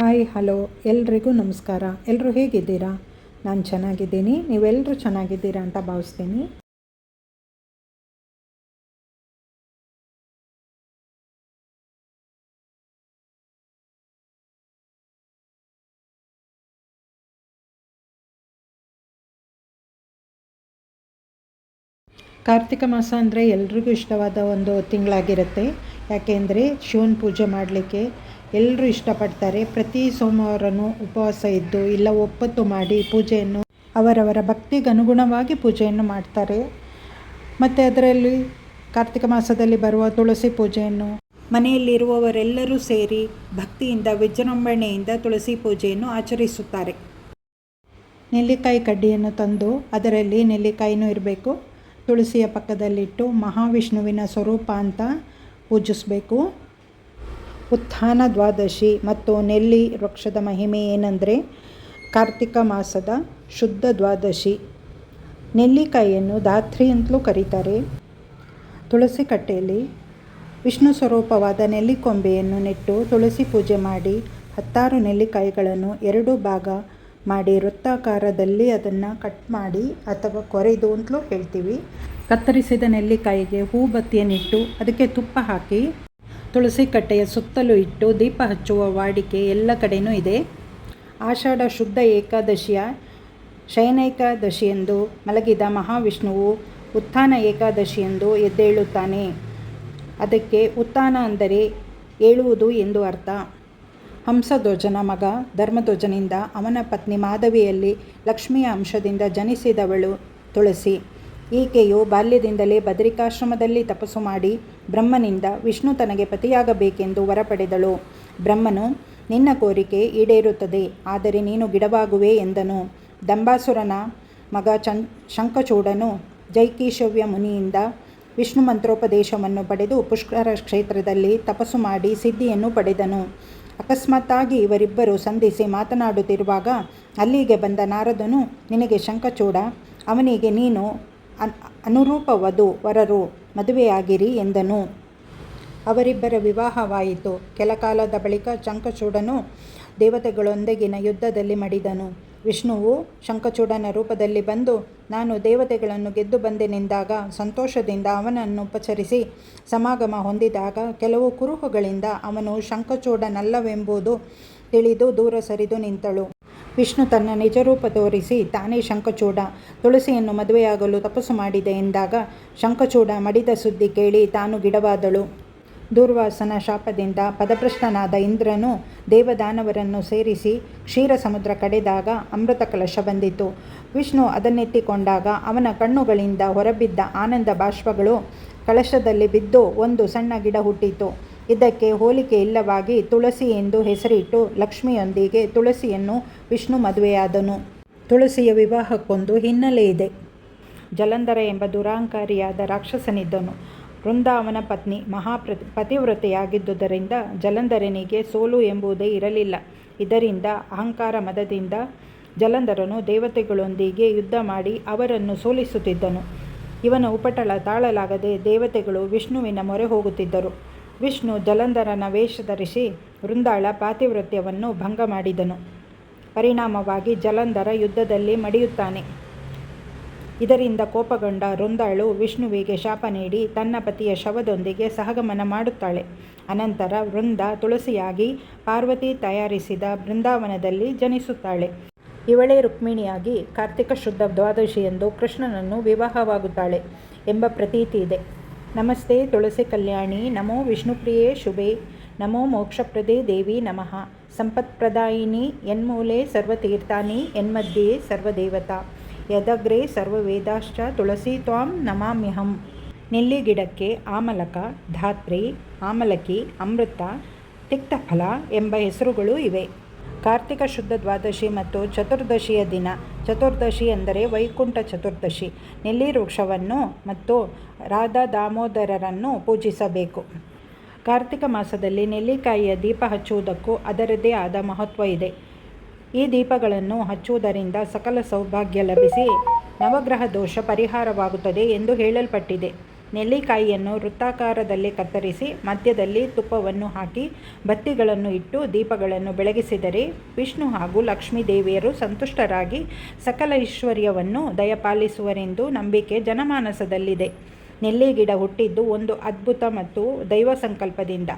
Hi, hello. ಎಲ್ರಿಗೂ ನಮಸ್ಕಾರ. ಎಲ್ಲರೂ ಹೇಗಿದ್ದೀರಾ? ನಾನು ಚೆನ್ನಾಗಿದ್ದೀನಿ. ನೀವೆಲ್ಲರೂ ಚೆನ್ನಾಗಿದ್ದೀರಾ ಅಂತ ಭಾವಿಸ್ತೀನಿ. ಕಾರ್ತಿಕ ಮಾಸ ಅಂದರೆ ಎಲ್ರಿಗೂ ಇಷ್ಟವಾದ ಒಂದು ತಿಂಗಳಾಗಿರುತ್ತೆ. ಯಾಕೆಂದರೆ ಶಿವನ ಪೂಜೆ ಮಾಡಲಿಕ್ಕೆ ಎಲ್ಲರೂ ಇಷ್ಟಪಡ್ತಾರೆ. ಪ್ರತಿ ಸೋಮವಾರನೂ ಉಪವಾಸ ಇದ್ದು, ಇಲ್ಲ ಒಪ್ಪತ್ತು ಮಾಡಿ ಪೂಜೆಯನ್ನು, ಅವರವರ ಭಕ್ತಿಗನುಗುಣವಾಗಿ ಪೂಜೆಯನ್ನು ಮಾಡ್ತಾರೆ. ಮತ್ತು ಅದರಲ್ಲಿ ಕಾರ್ತಿಕ ಮಾಸದಲ್ಲಿ ಬರುವ ತುಳಸಿ ಪೂಜೆಯನ್ನು ಮನೆಯಲ್ಲಿರುವವರೆಲ್ಲರೂ ಸೇರಿ ಭಕ್ತಿಯಿಂದ, ವಿಜೃಂಭಣೆಯಿಂದ ತುಳಸಿ ಪೂಜೆಯನ್ನು ಆಚರಿಸುತ್ತಾರೆ. ನೆಲ್ಲಿಕಾಯಿ ಕಡ್ಡಿಯನ್ನು ತಂದು ಅದರಲ್ಲಿ ನೆಲ್ಲಿಕಾಯಿನೂ ಇರಬೇಕು. ತುಳಸಿಯ ಪಕ್ಕದಲ್ಲಿಟ್ಟು ಮಹಾವಿಷ್ಣುವಿನ ಸ್ವರೂಪ ಅಂತ ಪೂಜಿಸಬೇಕು. ಉತ್ಥಾನ ದ್ವಾದಶಿ ಮತ್ತು ನೆಲ್ಲಿ ವೃಕ್ಷದ ಮಹಿಮೆ ಏನಂದರೆ ಕಾರ್ತಿಕ ಮಾಸದ ಶುದ್ಧ ದ್ವಾದಶಿ. ನೆಲ್ಲಿಕಾಯಿಯನ್ನು ಧಾತ್ರಿ ಅಂತಲೂ ಕರೀತಾರೆ. ತುಳಸಿ ಕಟ್ಟೆಯಲ್ಲಿ ವಿಷ್ಣು ಸ್ವರೂಪವಾದ ನೆಲ್ಲಿಕೊಂಬೆಯನ್ನು ನೆಟ್ಟು ತುಳಸಿ ಪೂಜೆ ಮಾಡಿ ಹತ್ತಾರು ನೆಲ್ಲಿಕಾಯಿಗಳನ್ನು ಎರಡು ಭಾಗ ಮಾಡಿ ವೃತ್ತಾಕಾರದಲ್ಲಿ ಅದನ್ನು ಕಟ್ ಮಾಡಿ ಅಥವಾ ಕೊರೆದು ಅಂತಲೂ ಹೇಳ್ತೀವಿ. ಕತ್ತರಿಸಿದ ನೆಲ್ಲಿಕಾಯಿಗೆ ಹೂ ಬತ್ತಿಯನ್ನಿಟ್ಟು ಅದಕ್ಕೆ ತುಪ್ಪ ಹಾಕಿ ತುಳಸಿ ಕಟ್ಟೆಯ ಸುತ್ತಲೂ ಇಟ್ಟು ದೀಪ ಹಚ್ಚುವ ವಾಡಿಕೆ ಎಲ್ಲ ಕಡೆಯೂ ಇದೆ. ಆಷಾಢ ಶುದ್ಧ ಏಕಾದಶಿಯ ಶಯನೈಕಾದಶಿಯೆಂದು ಮಲಗಿದ ಮಹಾವಿಷ್ಣುವು ಉತ್ಥಾನ ಏಕಾದಶಿಯೆಂದು ಎದ್ದೇಳುತ್ತಾನೆ. ಅದಕ್ಕೆ ಉತ್ಥಾನ ಅಂದರೆ ಏಳುವುದು ಎಂದು ಅರ್ಥ. ಹಂಸಧ್ವಜನ ಮಗ ಧರ್ಮಧ್ವಜನಿಂದ ಅವನ ಪತ್ನಿ ಮಾಧವಿಯಲ್ಲಿ ಲಕ್ಷ್ಮಿಯ ಅಂಶದಿಂದ ಜನಿಸಿದವಳು ತುಳಸಿ. ಈಕೆಯು ಬಾಲ್ಯದಿಂದಲೇ ಬದರಿಕಾಶ್ರಮದಲ್ಲಿ ತಪಸ್ಸು ಮಾಡಿ ಬ್ರಹ್ಮನಿಂದ ವಿಷ್ಣು ತನಗೆ ಪತಿಯಾಗಬೇಕೆಂದು ವರ ಪಡೆದಳು ಬ್ರಹ್ಮನು, ನಿನ್ನ ಕೋರಿಕೆ ಈಡೇರುತ್ತದೆ, ಆದರೆ ನೀನು ಗಿಡವಾಗುವೆ ಎಂದನು. ದಂಬಾಸುರನ ಮಗ ಚಂ ಶಂಖಚೂಡನು ಜೈಕೀಶವ್ಯ ಮುನಿಯಿಂದ ವಿಷ್ಣು ಮಂತ್ರೋಪದೇಶವನ್ನು ಪಡೆದು ಪುಷ್ಕರ ಕ್ಷೇತ್ರದಲ್ಲಿ ತಪಸ್ಸು ಮಾಡಿ ಸಿದ್ಧಿಯನ್ನು ಪಡೆದನು. ಅಕಸ್ಮಾತ್ತಾಗಿ ಇವರಿಬ್ಬರು ಸಂಧಿಸಿ ಮಾತನಾಡುತ್ತಿರುವಾಗ ಅಲ್ಲಿಗೆ ಬಂದ ನಾರದನು, ನಿನಗೆ ಶಂಕಚೂಡ ಅವನಿಗೆ ನೀನು ಅನ್ ಅನುರೂಪ ವಧು ವರರು, ಮದುವೆಯಾಗಿರಿ ಎಂದನು. ಅವರಿಬ್ಬರ ವಿವಾಹವಾಯಿತು. ಕೆಲಕಾಲದ ಬಳಿಕ ಶಂಖಚೂಡನು ದೇವತೆಗಳೊಂದಿಗಿನ ಯುದ್ಧದಲ್ಲಿ ಮಡಿದನು. ವಿಷ್ಣುವು ಶಂಖಚೂಡನ ರೂಪದಲ್ಲಿ ಬಂದು, ನಾನು ದೇವತೆಗಳನ್ನು ಗೆದ್ದು ಬಂದೆನೆಂದಾಗ ಸಂತೋಷದಿಂದ ಅವನನ್ನು ಉಪಚರಿಸಿ ಸಮಾಗಮ ಹೊಂದಿದಾಗ ಕೆಲವು ಕುರುಹುಗಳಿಂದ ಅವನು ಶಂಖಚೂಡನಲ್ಲವೆಂಬುದು ತಿಳಿದು ದೂರ ಸರಿದು ನಿಂತಳು. ವಿಷ್ಣು ತನ್ನ ನಿಜರೂಪ ತೋರಿಸಿ, ತಾನೇ ಶಂಖಚೂಡ. ತುಳಸಿಯನ್ನು ಮದುವೆಯಾಗಲು ತಪಸ್ಸು ಮಾಡಿದೆ ಎಂದಾಗ ಶಂಖಚೂಡ ಮಡಿದ ಸುದ್ದಿ ಕೇಳಿ ತಾನು ಗಿಡವಾದಳು. ದುರ್ವಾಸನ ಶಾಪದಿಂದ ಪದಭ್ರಷ್ಟನಾದ ಇಂದ್ರನು ದೇವದಾನವರನ್ನು ಸೇರಿಸಿ ಕ್ಷೀರ ಸಮುದ್ರ ಕಡೆದಾಗ ಅಮೃತ ಕಲಶ ಬಂದಿತು ವಿಷ್ಣು ಅದನ್ನೆತ್ತಿಕೊಂಡಾಗ ಅವನ ಕಣ್ಣುಗಳಿಂದ ಹೊರಬಿದ್ದ ಆನಂದ ಬಾಷ್ಪಗಳು ಕಲಶದಲ್ಲಿ ಬಿದ್ದು ಒಂದು ಸಣ್ಣ ಗಿಡ ಹುಟ್ಟಿತು ಇದಕ್ಕೆ ಹೋಲಿಕೆ ಇಲ್ಲವಾಗಿ ತುಳಸಿ ಎಂದು ಹೆಸರಿಟ್ಟು ಲಕ್ಷ್ಮಿಯೊಂದಿಗೆ ತುಳಸಿಯನ್ನು ವಿಷ್ಣು ಮದುವೆಯಾದನು. ತುಳಸಿಯ ವಿವಾಹಕ್ಕೊಂದು ಹಿನ್ನೆಲೆ ಇದೆ. ಜಲಂಧರ ಎಂಬ ದುರಾಂಕಾರಿಯಾದ ರಾಕ್ಷಸನಿದ್ದನು. ವೃಂದಾವನ ಪತ್ನಿ ಮಹಾಪ್ರ, ಪತಿವ್ರತೆಯಾಗಿದ್ದುದರಿಂದ ಜಲಂಧರನಿಗೆ ಸೋಲು ಎಂಬುದೇ ಇರಲಿಲ್ಲ. ಇದರಿಂದ ಅಹಂಕಾರ ಮದದಿಂದ ಜಲಂಧರನು ದೇವತೆಗಳೊಂದಿಗೆ ಯುದ್ಧ ಮಾಡಿ ಅವರನ್ನು ಸೋಲಿಸುತ್ತಿದ್ದನು. ಇವನ ಉಪಟಳ ತಾಳಲಾಗದೆ ದೇವತೆಗಳು ವಿಷ್ಣುವಿನ ಮೊರೆ ಹೋಗುತ್ತಿದ್ದರು. ವಿಷ್ಣು ಜಲಂಧರನ ವೇಷ ಧರಿಸಿ ವೃಂದಾಳ ಪಾತಿವೃತ್ಯವನ್ನು ಭಂಗ ಮಾಡಿದನು. ಪರಿಣಾಮವಾಗಿ ಜಲಂಧರ ಯುದ್ಧದಲ್ಲಿ ಮಡಿಯುತ್ತಾನೆ. ಇದರಿಂದ ಕೋಪಗೊಂಡ ವೃಂದಾಳು ವಿಷ್ಣುವಿಗೆ ಶಾಪ ನೀಡಿ ತನ್ನ ಪತಿಯ ಶವದೊಂದಿಗೆ ಸಹಗಮನ ಮಾಡುತ್ತಾಳೆ. ಅನಂತರ ವೃಂದ ತುಳಸಿಯಾಗಿ ಪಾರ್ವತಿ ತಯಾರಿಸಿದ ಬೃಂದಾವನದಲ್ಲಿ ಜನಿಸುತ್ತಾಳೆ. ಇವಳೇ ರುಕ್ಮಿಣಿಯಾಗಿ ಕಾರ್ತಿಕ ಶುದ್ಧ ದ್ವಾದಶಿಯಂದು ಕೃಷ್ಣನನ್ನು ವಿವಾಹವಾಗುತ್ತಾಳೆ ಎಂಬ ಪ್ರತೀತಿ ಇದೆ. ನಮಸ್ತೆ ತುಳಸಿ ಕಲ್ಯಾಣಿ, ನಮೋ ವಿಷ್ಣುಪ್ರಿಯೇ ಶುಭೆ, ನಮೋ ಮೋಕ್ಷಪ್ರದೇ ದೇವಿ ನಮಃ. ಸಂಪತ್ಪ್ರದಾಯಿನಿ ಎನ್ಮೂಲೆ ಸರ್ವತೀರ್ಥಾನಿ ಎನ್ಮಧ್ಯೆ ಸರ್ವದೇವತಾ. ಯದಗ್ರೆ ಸರ್ವವೇದಾಶ್ಚ, ತುಳಸಿ ತ್ವಾಂ ನಮಾಮ್ಯಹಂ. ನೆಲ್ಲಿ ಗಿಡಕ್ಕೆ ಆಮಲಕ, ಧಾತ್ರಿ, ಆಮಲಕಿ, ಅಮೃತ, ತಿಕ್ತಫಲ ಎಂಬ ಹೆಸರುಗಳು ಇವೆ. ಕಾರ್ತಿಕ ಶುದ್ಧ ದ್ವಾದಶಿ ಮತ್ತು ಚತುರ್ದಶಿಯ ದಿನ. ಚತುರ್ದಶಿ ಎಂದರೆ ವೈಕುಂಠ ಚತುರ್ದಶಿ. ನೆಲ್ಲಿ ವೃಕ್ಷವನ್ನು ಮತ್ತು ರಾಧಾ ದಾಮೋದರರನ್ನು ಪೂಜಿಸಬೇಕು. ಕಾರ್ತಿಕ ಮಾಸದಲ್ಲಿ ನೆಲ್ಲಿಕಾಯಿಯ ದೀಪ ಹಚ್ಚುವುದಕ್ಕೂ ಅದರದೇ ಆದ ಮಹತ್ವ ಇದೆ. ಈ ದೀಪಗಳನ್ನು ಹಚ್ಚುವುದರಿಂದ ಸಕಲ ಸೌಭಾಗ್ಯ ಲಭಿಸಿ ನವಗ್ರಹ ದೋಷ ಪರಿಹಾರವಾಗುತ್ತದೆ ಎಂದು ಹೇಳಲ್ಪಟ್ಟಿದೆ. ನೆಲ್ಲಿಕಾಯಿಯನ್ನು ವೃತ್ತಾಕಾರದಲ್ಲಿ ಕತ್ತರಿಸಿ, ಮಧ್ಯದಲ್ಲಿ ತುಪ್ಪವನ್ನು ಹಾಕಿ, ಬತ್ತಿಗಳನ್ನು ಇಟ್ಟು ದೀಪಗಳನ್ನು ಬೆಳಗಿಸಿದರೆ ವಿಷ್ಣು ಹಾಗೂ ಲಕ್ಷ್ಮೀ ದೇವಿಯರು ಸಂತುಷ್ಟರಾಗಿ ಸಕಲ ಐಶ್ವರ್ಯವನ್ನು ದಯಪಾಲಿಸುವರೆಂದು ನಂಬಿಕೆ ಜನಮಾನಸದಲ್ಲಿದೆ. ನೆಲ್ಲಿಗಿಡ ಹುಟ್ಟಿದ್ದು ಒಂದು ಅದ್ಭುತ ಮತ್ತು ದೈವ ಸಂಕಲ್ಪದಿಂದ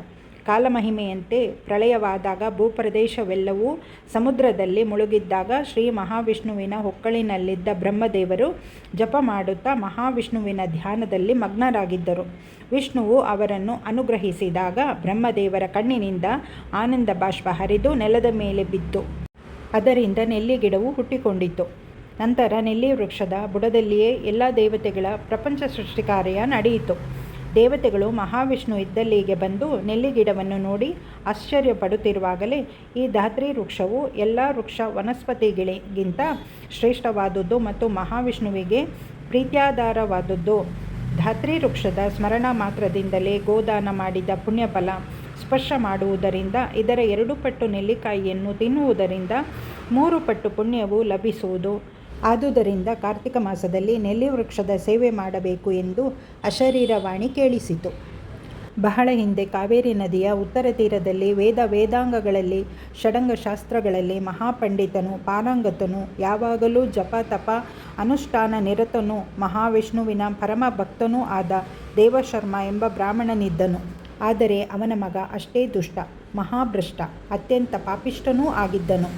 ಕಾಲಮಹಿಮೆಯಂತೆ ಪ್ರಳಯವಾದಾಗ ಭೂಪ್ರದೇಶವೆಲ್ಲವೂ ಸಮುದ್ರದಲ್ಲಿ ಮುಳುಗಿದ್ದಾಗ ಶ್ರೀ ಮಹಾವಿಷ್ಣುವಿನ ಹೊಕ್ಕಳಿನಲ್ಲಿದ್ದ ಬ್ರಹ್ಮದೇವರು ಜಪ ಮಾಡುತ್ತಾ ಮಹಾವಿಷ್ಣುವಿನ ಧ್ಯಾನದಲ್ಲಿ ಮಗ್ನರಾಗಿದ್ದರು. ವಿಷ್ಣುವು ಅವರನ್ನು ಅನುಗ್ರಹಿಸಿದಾಗ ಬ್ರಹ್ಮದೇವರ ಕಣ್ಣಿನಿಂದ ಆನಂದ ಬಾಷ್ಪ ಹರಿದು ನೆಲದ ಮೇಲೆ ಬಿತ್ತು. ಅದರಿಂದ ನೆಲ್ಲಿಗಿಡವು ಹುಟ್ಟಿಕೊಂಡಿತು ನಂತರ ನೆಲ್ಲಿ ವೃಕ್ಷದ ಬುಡದಲ್ಲಿಯೇ ಎಲ್ಲ ದೇವತೆಗಳ ಪ್ರಪಂಚ ಸೃಷ್ಟಿ ಕಾರ್ಯ ನಡೆಯಿತು. ದೇವತೆಗಳು ಮಹಾವಿಷ್ಣು ಇದ್ದಲ್ಲಿಗೆ ಬಂದು ನೆಲ್ಲಿಗಿಡವನ್ನು ನೋಡಿ ಆಶ್ಚರ್ಯಪಡುತ್ತಿರುವಾಗಲೇ ಈ ಧಾತ್ರಿ ವೃಕ್ಷವು ಎಲ್ಲ ವೃಕ್ಷ ವನಸ್ಪತಿಗಳಿಗಿಂತ ಶ್ರೇಷ್ಠವಾದದ್ದು ಮತ್ತು ಮಹಾವಿಷ್ಣುವಿಗೆ ಪ್ರೀತ್ಯಾಧಾರವಾದದ್ದು. ಧಾತ್ರಿ ವೃಕ್ಷದ ಸ್ಮರಣ ಮಾತ್ರದಿಂದಲೇ ಗೋದಾನ ಮಾಡಿದ ಪುಣ್ಯಫಲ ಸ್ಪರ್ಶ ಮಾಡುವುದರಿಂದ, ಇದರ ಎರಡು ಪಟ್ಟು ನೆಲ್ಲಿಕಾಯಿಯನ್ನು ತಿನ್ನುವುದರಿಂದ ಮೂರು ಪಟ್ಟು ಪುಣ್ಯವು ಲಭಿಸುವುದು. ಆದುದರಿಂದ ಕಾರ್ತಿಕ ಮಾಸದಲ್ಲಿ ನೆಲ್ಲಿ ವೃಕ್ಷದ ಸೇವೆ ಮಾಡಬೇಕು ಎಂದು ಅಶರೀರವಾಣಿ ಕೇಳಿಸಿತು. ಬಹಳ ಹಿಂದೆ ಕಾವೇರಿ ನದಿಯ ಉತ್ತರ ತೀರದಲ್ಲಿ ವೇದ ವೇದಾಂಗಗಳಲ್ಲಿ, ಷಡಂಗಶಾಸ್ತ್ರಗಳಲ್ಲಿ ಮಹಾಪಂಡಿತನು ಪಾರಂಗತನು ಯಾವಾಗಲೂ ಜಪ ತಪ, ಅನುಷ್ಠಾನ ನಿರತನು, ಮಹಾವಿಷ್ಣುವಿನ ಪರಮ ಭಕ್ತನೂ ಆದ ದೇವಶರ್ಮ ಎಂಬ ಬ್ರಾಹ್ಮಣನಿದ್ದನು. ಆದರೆ ಅವನ ಮಗ ಅಷ್ಟೇ ದುಷ್ಟ, ಮಹಾಭ್ರಷ್ಟ, ಅತ್ಯಂತ ಪಾಪಿಷ್ಟನೂ ಆಗಿದ್ದನು.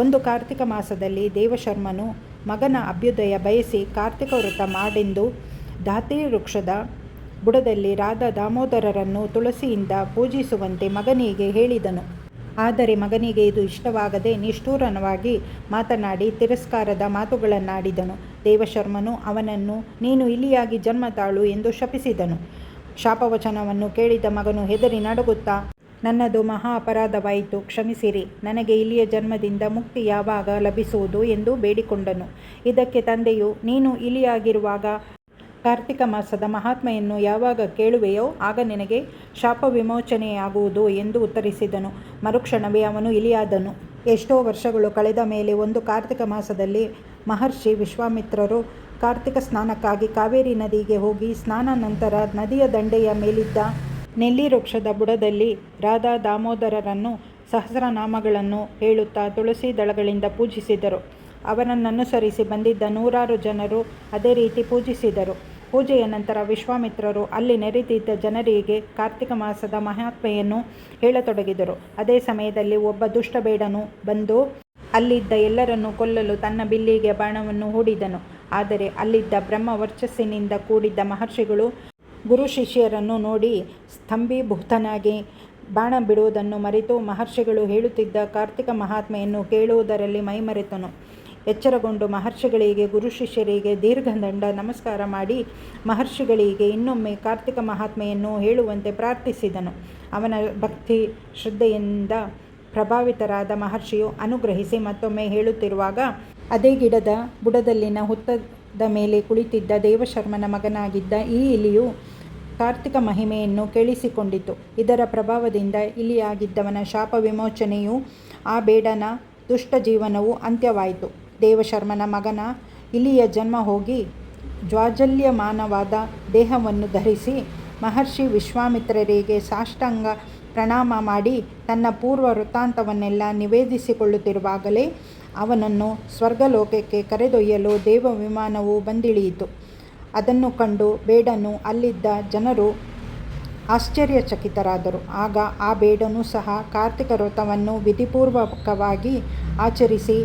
ಒಂದು ಕಾರ್ತಿಕ ಮಾಸದಲ್ಲಿ ದೇವಶರ್ಮನು ಮಗನ ಅಭ್ಯುದಯ ಬಯಸಿ ಕಾರ್ತಿಕ ವೃತ ಮಾಡೆಂದು ಧಾತ್ರಿ ವೃಕ್ಷದ ಬುಡದಲ್ಲಿ ರಾಧಾ ದಾಮೋದರರನ್ನು ತುಳಸಿಯಿಂದ ಪೂಜಿಸುವಂತೆ ಮಗನಿಗೆ ಹೇಳಿದನು. ಆದರೆ ಮಗನಿಗೆ ಇದು ಇಷ್ಟವಾಗದೆ ನಿಷ್ಠೂರನವಾಗಿ ಮಾತನಾಡಿ ತಿರಸ್ಕಾರದ ಮಾತುಗಳನ್ನಾಡಿದನು. ದೇವಶರ್ಮನು ಅವನನ್ನು, ನೀನು ಇಲ್ಲಿಯಾಗಿ ಜನ್ಮ ತಾಳು ಎಂದು ಶಪಿಸಿದನು. ಶಾಪವಚನವನ್ನು ಕೇಳಿದ ಮಗನು ಹೆದರಿ ನಡುಗುತ್ತಾ ನನ್ನದು ಮಹಾ ಅಪರಾಧವಾಯಿತು. ಕ್ಷಮಿಸಿರಿ. ನನಗೆ ಇಲ್ಲಿಯ ಜನ್ಮದಿಂದ ಮುಕ್ತಿ ಯಾವಾಗ ಲಭಿಸುವುದು ಎಂದು ಬೇಡಿಕೊಂಡನು. ಇದಕ್ಕೆ ತಂದೆಯು, ನೀನು ಇಲಿಯಾಗಿರುವಾಗ ಕಾರ್ತಿಕ ಮಾಸದ ಮಹಾತ್ಮೆಯನ್ನು ಯಾವಾಗ ಕೇಳುವೆಯೋ ಆಗ ನಿನಗೆ ಶಾಪ ವಿಮೋಚನೆಯಾಗುವುದು ಎಂದು ಉತ್ತರಿಸಿದನು. ಮರುಕ್ಷಣವೇ ಅವನು ಇಲಿಯಾದನು. ಎಷ್ಟೋ ವರ್ಷಗಳು ಕಳೆದ ಮೇಲೆ ಒಂದು ಕಾರ್ತಿಕ ಮಾಸದಲ್ಲಿ ಮಹರ್ಷಿ ವಿಶ್ವಾಮಿತ್ರರು ಕಾರ್ತಿಕ ಸ್ನಾನಕ್ಕಾಗಿ ಕಾವೇರಿ ನದಿಗೆ ಹೋಗಿ ಸ್ನಾನ ನಂತರ ನದಿಯ ದಂಡೆಯ ಮೇಲಿದ್ದ ನೆಲ್ಲಿ ವೃಕ್ಷದ ಬುಡದಲ್ಲಿ ರಾಧಾ ದಾಮೋದರರನ್ನು ಸಹಸ್ರನಾಮಗಳನ್ನು ಹೇಳುತ್ತಾ ತುಳಸಿ ದಳಗಳಿಂದ ಪೂಜಿಸಿದರು. ಅವರನ್ನನುಸರಿಸಿ ಬಂದಿದ್ದ ನೂರಾರು ಜನರು ಅದೇ ರೀತಿ ಪೂಜಿಸಿದರು. ಪೂಜೆಯ ನಂತರ ವಿಶ್ವಾಮಿತ್ರರು ಅಲ್ಲಿ ನೆರೆದಿದ್ದ ಜನರಿಗೆ ಕಾರ್ತಿಕ ಮಾಸದ ಮಹಾತ್ಮೆಯನ್ನು ಹೇಳತೊಡಗಿದರು. ಅದೇ ಸಮಯದಲ್ಲಿ ಒಬ್ಬ ದುಷ್ಟಬೇಡನು ಬಂದು ಅಲ್ಲಿದ್ದ ಎಲ್ಲರನ್ನು ಕೊಲ್ಲಲು ತನ್ನ ಬಿಲ್ಲಿಗೆ ಬಾಣವನ್ನು ಹೂಡಿದನು. ಆದರೆ ಅಲ್ಲಿದ್ದ ಬ್ರಹ್ಮ ವರ್ಚಸ್ಸಿನಿಂದ ಕೂಡಿದ್ದ ಮಹರ್ಷಿಗಳು ಗುರು ಶಿಷ್ಯರನ್ನು ನೋಡಿ ಸ್ತಂಭೀಭೂತನಾಗಿ ಬಾಣ ಬಿಡುವುದನ್ನು ಮರೆತು ಮಹರ್ಷಿಗಳು ಹೇಳುತ್ತಿದ್ದ ಕಾರ್ತಿಕ ಮಹಾತ್ಮೆಯನ್ನು ಕೇಳುವುದರಲ್ಲಿ ಮೈಮರೆತನು. ಎಚ್ಚರಗೊಂಡು ಮಹರ್ಷಿಗಳಿಗೆ, ಗುರು ಶಿಷ್ಯರಿಗೆ ದೀರ್ಘದಂಡ ನಮಸ್ಕಾರ ಮಾಡಿ ಮಹರ್ಷಿಗಳಿಗೆ ಇನ್ನೊಮ್ಮೆ ಕಾರ್ತಿಕ ಮಹಾತ್ಮೆಯನ್ನು ಹೇಳುವಂತೆ ಪ್ರಾರ್ಥಿಸಿದನು. ಅವನ ಭಕ್ತಿ ಶ್ರದ್ಧೆಯಿಂದ ಪ್ರಭಾವಿತರಾದ ಮಹರ್ಷಿಯು ಅನುಗ್ರಹಿಸಿ ಮತ್ತೊಮ್ಮೆ ಹೇಳುತ್ತಿರುವಾಗ, ಅದೇ ಗಿಡದ ಬುಡದಲ್ಲಿನ ಹುತ್ತದ ಮೇಲೆ ಕುಳಿತಿದ್ದ ದೇವಶರ್ಮನ ಮಗನಾಗಿದ್ದ ಈ ಇಲಿಯು ಕಾರ್ತಿಕ ಮಹಿಮೆಯನ್ನು ಕೇಳಿಸಿಕೊಂಡಿತು. ಇದರ ಪ್ರಭಾವದಿಂದ ಇಲಿಯಾಗಿದ್ದವನ ಶಾಪ ವಿಮೋಚನೆಯು ಆ ಬೇಡನ ದುಷ್ಟ ಜೀವನವು ಅಂತ್ಯವಾಯಿತು. ದೇವಶರ್ಮನ ಮಗನ ಇಲಿಯ ಜನ್ಮ ಹೋಗಿ ಜ್ವಾಜಲ್ಯಮಾನವಾದ ದೇಹವನ್ನು ಧರಿಸಿ ಮಹರ್ಷಿ ವಿಶ್ವಾಮಿತ್ರರಿಗೆ ಸಾಷ್ಟಾಂಗ ಪ್ರಣಾಮ ಮಾಡಿ ತನ್ನ ಪೂರ್ವ ವೃತ್ತಾಂತವನ್ನೆಲ್ಲ ನಿವೇದಿಸಿಕೊಳ್ಳುತ್ತಿರುವಾಗಲೇ ಅವನನ್ನು ಸ್ವರ್ಗಲೋಕಕ್ಕೆ ಕರೆದೊಯ್ಯಲು ದೇವ ವಿಮಾನವು ಬಂದಿಳಿಯಿತು. ಅದನ್ನು ಕಂಡು ಬೇಡನು ಅಲ್ಲಿದ್ದ ಜನರು ಆಶ್ಚರ್ಯಚಕಿತರಾದರು. ಆಗ ಆ ಬೇಡನು ಸಹ ಕಾರ್ತಿಕ ವ್ರತವನ್ನು ವಿಧಿಪೂರ್ವಕವಾಗಿ ಆಚರಿಸಿ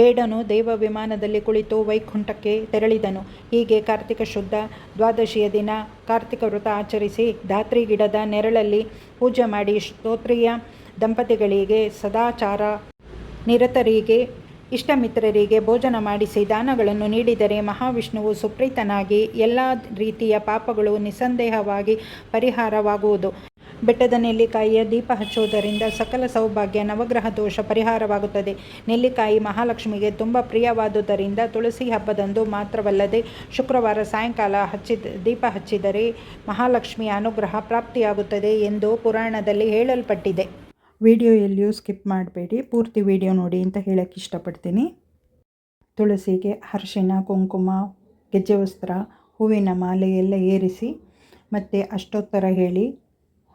ಬೇಡನು ದೇವ ವಿಮಾನದಲ್ಲಿ ಕುಳಿತು ವೈಕುಂಠಕ್ಕೆ ತೆರಳಿದನು. ಹೀಗೆ ಕಾರ್ತಿಕ ಶುದ್ಧ ದ್ವಾದಶಿಯ ದಿನ ಕಾರ್ತಿಕ ವ್ರತ ಆಚರಿಸಿ ಧಾತ್ರಿ ಗಿಡದ ನೆರಳಲ್ಲಿ ಪೂಜೆ ಮಾಡಿ ಸ್ತೋತ್ರಿಯ ದಂಪತಿಗಳಿಗೆ ಸದಾಚಾರ ನಿರತರಿಗೆ, ಇಷ್ಟಮಿತ್ರರಿಗೆ ಭೋಜನ ಮಾಡಿಸಿ ದಾನಗಳನ್ನು ನೀಡಿದರೆ ಮಹಾವಿಷ್ಣುವು ಸುಪ್ರೀತನಾಗಿ ಎಲ್ಲ ರೀತಿಯ ಪಾಪಗಳು ನಿಸ್ಸಂದೇಹವಾಗಿ ಪರಿಹಾರವಾಗುವುದು. ಬೆಟ್ಟದ ನೆಲ್ಲಿಕಾಯಿಯ ದೀಪ ಹಚ್ಚುವುದರಿಂದ ಸಕಲ ಸೌಭಾಗ್ಯ, ನವಗ್ರಹ ದೋಷ ಪರಿಹಾರವಾಗುತ್ತದೆ. ನೆಲ್ಲಿಕಾಯಿ ಮಹಾಲಕ್ಷ್ಮಿಗೆ ತುಂಬ ಪ್ರಿಯವಾದುದರಿಂದ ತುಳಸಿ ಹಬ್ಬದಂದು ಮಾತ್ರವಲ್ಲದೆ ಶುಕ್ರವಾರ ಸಾಯಂಕಾಲ ಹಚ್ಚಿದ ದೀಪ ಹಚ್ಚಿದರೆ ಮಹಾಲಕ್ಷ್ಮಿಯ ಅನುಗ್ರಹ ಪ್ರಾಪ್ತಿಯಾಗುತ್ತದೆ ಎಂದು ಪುರಾಣದಲ್ಲಿ ಹೇಳಲ್ಪಟ್ಟಿದೆ. ವಿಡಿಯೋ ಎಲ್ಲಿಯೂ ಸ್ಕಿಪ್ ಮಾಡಬೇಡಿ. ಪೂರ್ತಿ ವಿಡಿಯೋ ನೋಡಿ ಅಂತ ಹೇಳೋಕ್ಕೆ ಇಷ್ಟಪಡ್ತೀನಿ. ತುಳಸಿಗೆ ಅರಿಶಿನ, ಕುಂಕುಮ ಗೆಜ್ಜೆ ವಸ್ತ್ರ ಹೂವಿನ ಮಾಲೆ ಎಲ್ಲ ಏರಿಸಿ ಮತ್ತು ಅಷ್ಟೋತ್ತರ ಹೇಳಿ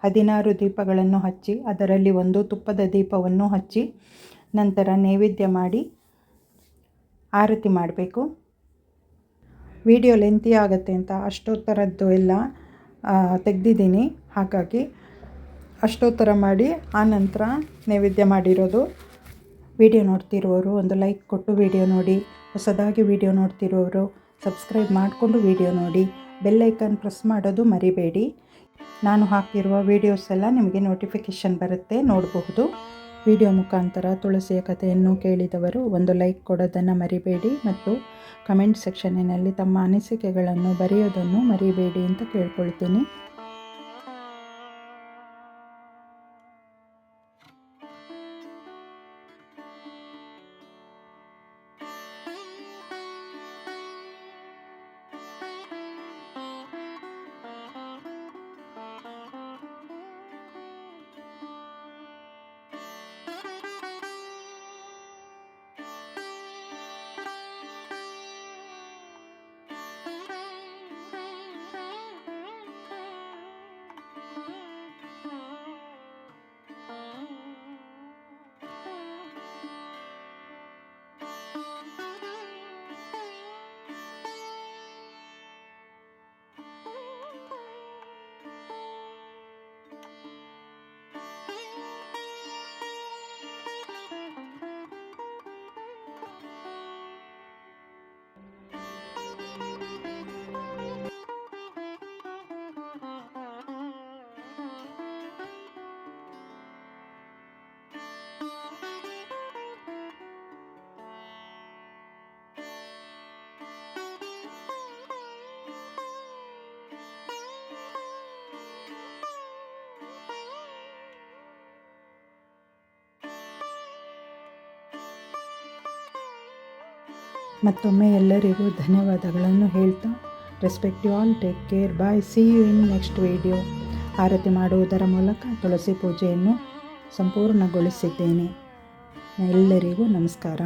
ಹದಿನಾರು ದೀಪಗಳನ್ನು ಹಚ್ಚಿ ಅದರಲ್ಲಿ ಒಂದು ತುಪ್ಪದ ದೀಪವನ್ನು ಹಚ್ಚಿ ನಂತರ ನೈವೇದ್ಯ ಮಾಡಿ ಆರತಿ ಮಾಡಬೇಕು. ವಿಡಿಯೋ ಲೆಂತಿ ಆಗುತ್ತೆ ಅಂತ ಅಷ್ಟೋತ್ತರದ್ದು ಎಲ್ಲ ತೆಗೆದಿದ್ದೀನಿ. ಹಾಗಾಗಿ ಅಷ್ಟೋತ್ತರ ಮಾಡಿ ಆನಂತರ ನೈವೇದ್ಯ ಮಾಡಿರೋದು. ವಿಡಿಯೋ ನೋಡ್ತಿರುವವರು ಒಂದು ಲೈಕ್ ಕೊಟ್ಟು ವಿಡಿಯೋ ನೋಡಿ. ಹೊಸದಾಗಿ ವಿಡಿಯೋ ನೋಡ್ತಿರೋರು ಸಬ್ಸ್ಕ್ರೈಬ್ ಮಾಡಿಕೊಂಡು ವಿಡಿಯೋ ನೋಡಿ. ಬೆಲ್ಲೈಕನ್ ಪ್ರೆಸ್ ಮಾಡೋದು ಮರಿಬೇಡಿ. ನಾನು ಹಾಕಿರುವ ವಿಡಿಯೋಸ್ ಎಲ್ಲ ನಿಮಗೆ ನೋಟಿಫಿಕೇಷನ್ ಬರುತ್ತೆ, ನೋಡಬಹುದು. ವಿಡಿಯೋ ಮುಖಾಂತರ ತುಳಸಿಯ ಕಥೆಯನ್ನು ಕೇಳಿದವರು ಒಂದು ಲೈಕ್ ಕೊಡೋದನ್ನು ಮರಿಬೇಡಿ ಮತ್ತು ಕಮೆಂಟ್ ಸೆಕ್ಷನ್ನಿನಲ್ಲಿ ತಮ್ಮ ಅನಿಸಿಕೆಗಳನ್ನು ಬರೆಯೋದನ್ನು ಮರಿಬೇಡಿ ಅಂತ ಕೇಳ್ಕೊಳ್ತೀನಿ. ಮತ್ತೊಮ್ಮೆ ಎಲ್ಲರಿಗೂ ಧನ್ಯವಾದಗಳನ್ನು ಹೇಳ್ತಾ respect you all take care bye see you in next video ಆರತಿ ಮಾಡುವುದರ ಮೂಲಕ ತುಳಸಿ ಪೂಜೆಯನ್ನು ಸಂಪೂರ್ಣಗೊಳಿಸಿದ್ದೇನೆ. ಎಲ್ಲರಿಗೂ ನಮಸ್ಕಾರ.